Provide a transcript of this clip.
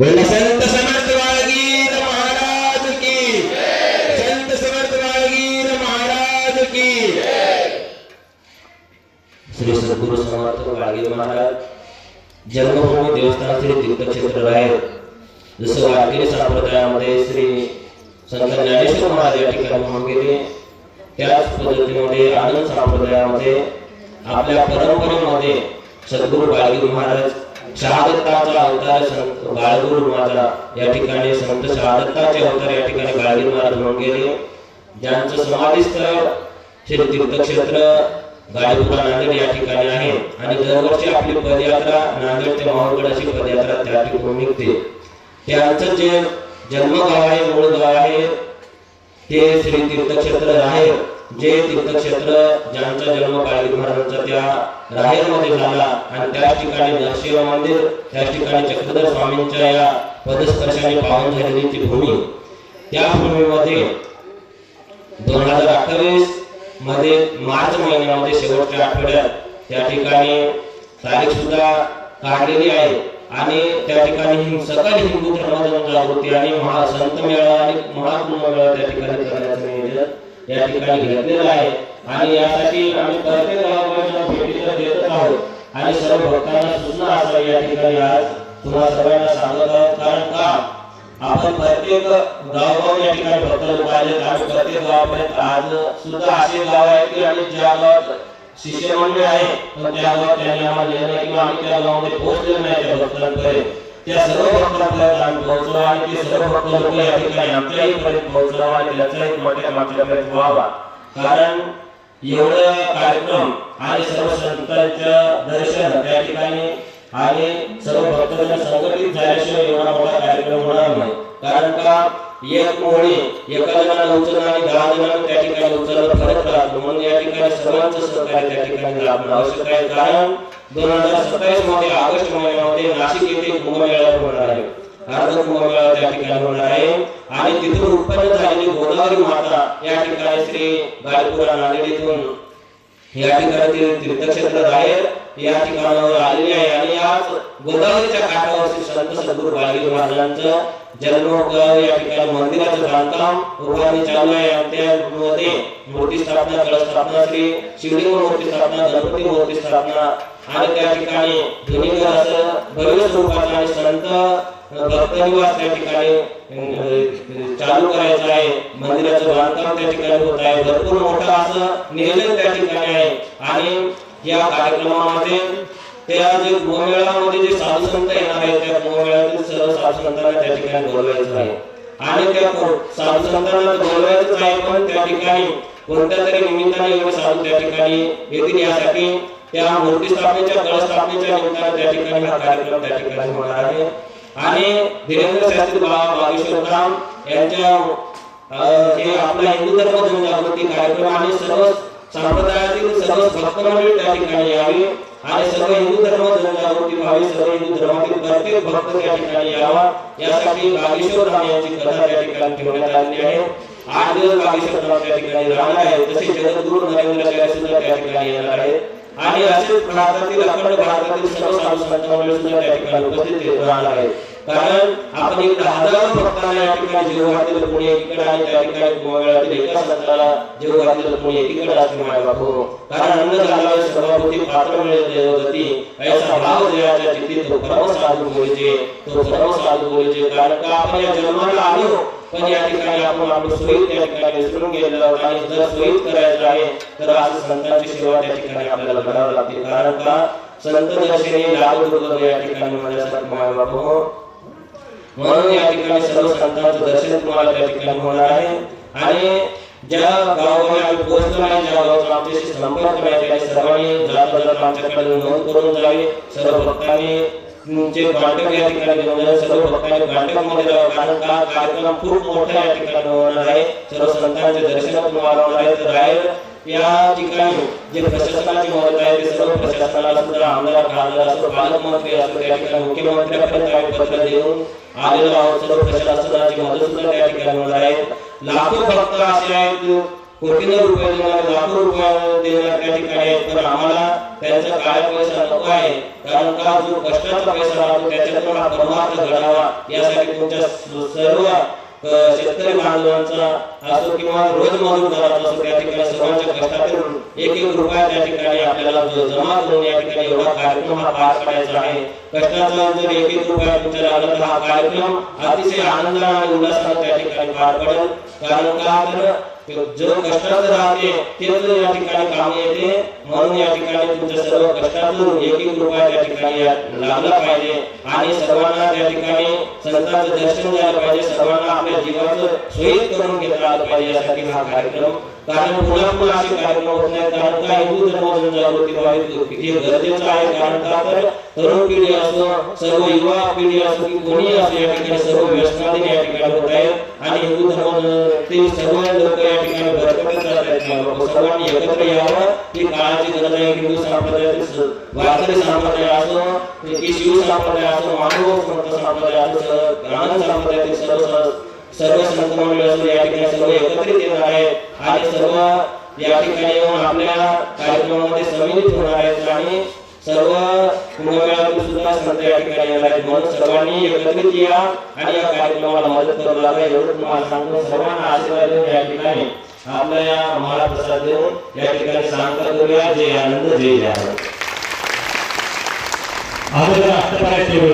बोला संत समर्थ वाळगीर महाराज की। संत समर्थ वाळगीर महाराज की। श्री सद्गुरु समर्थ वाळगीर महाराज जन्मभूमी देवस्थान श्री तीर्थक्षेत्र आहे जसं वारकरी संप्रदायामध्ये श्री संत ज्ञानेश्वर महाराज या ठिकाणी होऊन गेले, त्याच पद्धतीमध्ये आनंद संप्रदायामध्ये, आपल्या परंपरेमध्ये सद्गुरु बाळगीर महाराज शहादत्ताचा अवतार बाळगुरु माझा. या ठिकाणी संत शहादत्ताचे अवतार या ठिकाणी बाळगीर महाराज होऊन गेले. ज्यांचं श्री तीर्थक्षेत्र गाडीपुरा नांदेड या ठिकाणी आहे. आणि दरवर्षी आपली पदयात्रा नांदेड ते अशी पदयात्रा त्या ठिकाणी निघते. त्यांचं जे जन्मगाव आहे मूळ गाव आहे ते श्री तीर्थक्षेत्र आहे. जे तीर्थक्षेत्र ज्यांचा जन्म बाळगीर महाराजांचा त्या राहेरमध्ये झाला आणि त्या ठिकाणी नरशिवा मंदिर त्या ठिकाणी चक्रधर स्वामींच्या या पदस्पर्शाने पावन झालेली ती भूमी त्या भूमीमध्ये दोन हजार अठ्ठावीसमध्ये मार्च महिन्यामध्ये शेवटच्या आठवड्यात त्या ठिकाणी तारीख सुद्धा काढलेली आहे. आणि त्या ठिकाणी हिं- हिंदू धर्म जागृती आणि महासंत मेळावा आणि महाकुंभ मेळावा त्या ठिकाणी करण्याचं नियोजन या ठिकाणी घेतलेलं आहे. आणि यासाठी आम्ही प्रत्येक गावाला भेटी देतच आहोत. आणि सर्व भक्तांना सूचना असावी या ठिकाणी आज तुम्हाला सर्वांना सांगत आहोत. कारण का? आपण प्रत्येक गावगाव या ठिकाणी भक्त लोक आले आम्ही प्रत्येक गावापर्यंत आज सुद्धा असे गाव आहे की आणि ज्या गावात शिष्यमंडळ आहे पण त्या गावात त्यांनी आम्हाला लिहिलं किंवा आम्ही त्या गावामध्ये पोहोचलेलं नाही त्या भक्तांपर्यंत. त्या सर्व भक्तांना आम्ही आणि ते सर्व भक्त लोक या ठिकाणी आमच्याही पर्यंत पोहोचलो आणि त्याचाही मोठ्या मागच्यापर्यंत व्हावा. कारण एवढं कार्यक्रम आणि सर्व संतांचं दर्शन त्या ठिकाणी आणि सर्व भक्तजन संघटित झाल्याशिवाय एवढा मोठा कार्यक्रम होणार नाही. कारण का? एक मोहणी एका जणांना उचलणं आणि दहा जणांना त्या ठिकाणी उचलणं फरक राहतो म्हणून या ठिकाणी सर्वांचं सहकार्य त्या ठिकाणी लाभणं आवश्यक आहे. कारण दोन हजार सत्तावीसमध्ये ऑगस्ट महिन्यामध्ये नाशिक येथे कुंभमेळा होणार आहे. अर्ध कुंभमेळा त्या ठिकाणी होणार आहे. आणि तिथून उत्पन्न झालेली गोदावरी माता या ठिकाणी श्री गाडीपुरा नांदेड येथून या ठिकाणी तीर्थक्षेत्र बाहेर या ठिकाणावर आलेले आहे. आणि आज गोदावरीच्या काठावरती संत सद्गुरू बाळगीर महाराजांचं जन्मगाव या ठिकाणी मंदिराचं बांधकाम उभारणी चालू आहे. त्यामध्ये मूर्ती स्थापना कलश स्थापना श्री शिवलिंग मूर्ती स्थापना गणपती मूर्ती स्थापना. आणि त्या ठिकाणी धुनीकर असं भव्य स्वरूपाचं आणि संत भक्तनिवास त्या ठिकाणी चालू करायचं आहे. मंदिराचं बांधकाम त्या ठिकाणी होत आहे. भरपूर मोठं असं नियोजन त्या ठिकाणी आहे. आणि या कार्यक्रमामध्ये त्या जे कुंभमेळामध्ये जे साधू संत येणार आहेत त्या कुंभमेळ्यातील सर्व साधू संतांना त्या ठिकाणी बोलवायचं आहे. आणि त्या साधू संतांना बोलवायचंच आहे पण त्या ठिकाणी कोणत्या तरी निमित्ताने एवढे साधू त्या ठिकाणी येतील यासाठी त्या मूर्ती स्थापनेच्या कळ स्थापनेच्या निमित्ताने त्या ठिकाणी हा कार्यक्रम त्या ठिकाणी होणार आहे. आणि धीरेंद्र बागेश्वरराम यांच्या हे आपला हिंदू धर्म जनजागृती कार्यक्रम आणि सर्व संप्रदायातील सर्व भक्त मंडळी त्या ठिकाणी यावी आणि सर्व हिंदू धर्म जनजागृती व्हावी सर्व हिंदू धर्मातील प्रत्येक भक्त त्या ठिकाणी यावा. यासाठी बागेश्वर राम यांची कथा त्या ठिकाणी ठेवण्यात आलेली आहे. आठ दिवस बागेश्वर राम त्या ठिकाणी राहणार आहे तसे जगद्गुरु नरेंद्राचार्य सुद्धा त्या ठिकाणी येणार आहेत. आणि असेच भारतातील अखंड भारतातील सर्व साधू संत मंडळी सुद्धा त्या ठिकाणी उपस्थित राहणार आहेत. कारण आपण इकडे हजारो भक्तांना या ठिकाणी जीव घातलेलं कोणी एकीकडे आणि त्या ठिकाणी एका संताला घातलेलं कोणी एकीकडे असते माझ्या बापू कारण अन्न झाल्यावर पात्र मिळेल ऐसा भाव तो परम साधू बोलीचे तो परम साधू कारण का आपण या जन्माला आलो पण या ठिकाणी आपण आपलं सोयीत त्या ठिकाणी विसरून गेलेलो आहोत. आणि जर सोयीत करायचं आहे तर आज संतांची सेवा त्या ठिकाणी आपल्याला करावी लागते. कारण का? संत दर्शने लागू या ठिकाणी माझ्यासाठी बाबू बापू म्हणून या ठिकाणी सर्व संतांचं दर्शन तुम्हाला त्या ठिकाणी होणार आहे. आणि ज्या गावामध्ये आम्ही पोहोचलो नाही ज्या गावाचा आमच्याशी संपर्क नाही त्या सर्वांनी जाता जाता आमच्याकडे नोंद करून जावी. सर्व भक्तांनी तुमचे कॉन्टॅक्ट या ठिकाणी जा सर्व भक्तांनी कारण का? कार्यक्रम खूप मोठा या ठिकाणी होणार आहे. सर्व संतांचे दर्शन तुम्हाला होणार आहे. तर या ठिकाणी जे प्रशासनाची मदत आहे ते सर्व प्रशासनाला सुद्धा आमदार खासदार असो पालकमंत्री असो त्या ठिकाणी पत्र देऊन आलेलो आहोत. सर्व प्रशासनाची मदत सुद्धा त्या ठिकाणी आहे. लाखो भक्त असे आहेत कोटीनं रुपये देणार लाखो रुपये देणार त्या ठिकाणी आहेत. पण आम्हाला त्यांचा काय पैसा नको आहे कारण का जो कष्टाचा पैसा राहतो त्याच्यातून हा परमार्थ घडावा यासाठी तुमच्या सर्व शेतकरी बांधवांचा असो किंवा रोजमजूर असो त्या ठिकाणी सर्वांच्या कष्टातून एक एक रुपया त्या ठिकाणी आपल्याला जमा करून या ठिकाणी एवढा कार्यक्रम हा पार पाडायचा आहे. कष्टाचा जर एक एक रुपया तुमच्या लागला तर हा कार्यक्रम अतिशय आनंदाने आणि उल्हासाने त्या ठिकाणी पार पडेल. कारण का? तर जो कष्टाचं राहते तेच या ठिकाणी येते. म्हणून या ठिकाणी तुमच्या सर्व कष्टातून एक एक रुपया त्या ठिकाणी लागला पाहिजे. आणि सर्वांना त्या ठिकाणी संतांचं दर्शन झालं पाहिजे. सर्वांना आपल्या जीवाचं सोयीत करून आलं पाहिजे यासाठी हा कार्यक्रम कारण पुन्हा पुन्हा असे कार्यक्रम होत नाहीत कारण का हिंदू धर्म जागृती व्हावी हे गरजेचं आहे कारण का तर तरुण पिढी असो सर्व युवा पिढी असो की कोणी असो या ठिकाणी सर्व व्यसनाधीन या ठिकाणी होत आहेत. आणि हिंदू धर्म ते सर्व लोक या ठिकाणी भरकटत जात आहेत सर्वांनी एकत्र यावं. ही काळाची गरज आहे हिंदू संप्रदायातील वारकरी संप्रदाय असो की शिव संप्रदाय असो मानव संत संप्रदाय असो आनंद संप्रदायातील सर्व सर्व संत मंडळ असो या ठिकाणी सर्व एकत्रित येणार आहेत आणि सर्व या ठिकाणी येऊन आपल्या कार्यक्रमामध्ये सम्मिलित होणार आहेत आणि सर्व कुंभमेळ्यातून सुद्धा संत या ठिकाणी येणार आहेत. म्हणून सर्वांनी एकत्रित या आणि या कार्यक्रमाला मदत करू लागा एवढं तुम्हाला सांगतो. सर्वांना आशीर्वाद देऊन या ठिकाणी आपल्या या आम्हाला प्रसाद देऊन या ठिकाणी सांगता करूया. जय आनंद जय जय आनंद. अगोदर अष्टपरायण सुरू